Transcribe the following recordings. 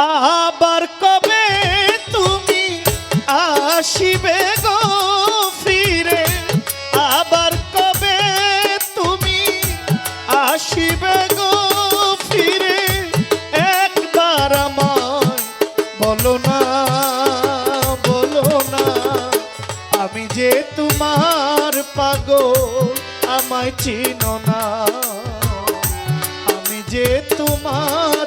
আবার কবে তুমি আসিবে গো ফিরে? আবার কবে তুমি আসিবে গো ফিরে? একবার আমার বলো না বলো না। আমি যে তোমার পাগল, আমায় চিনো না। আমি যে তোমার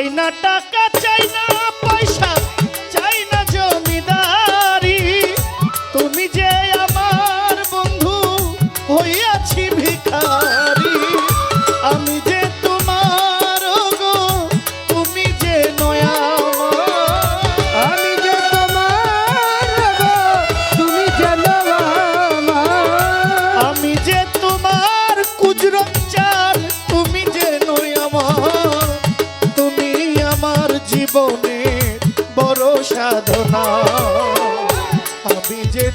পাই না টাকা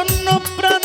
জন্য প্রাণ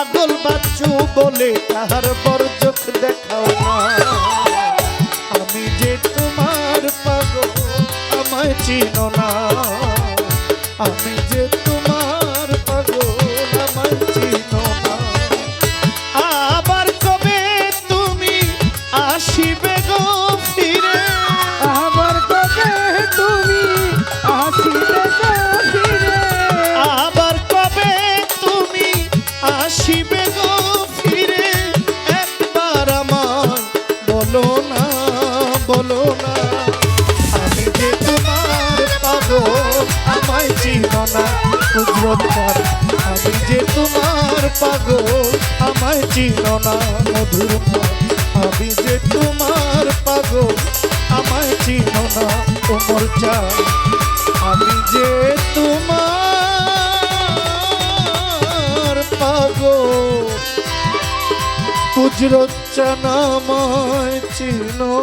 পাগল বাচ্চু বলে তাহার পর চোখ দেখাও না। আমি যে তোমার পাগল, আমায় চিনো না। আমি যে তোমার না উজ্জ্বল পথ আমি যে তোমার পাগল, আমায় চিনো না, মধুর আমি যে তোমার পাগল, আমায় চিনো না, কোমল চা আমি যে তোমার পাগল উজ্জ্বল চা নামায় চিনো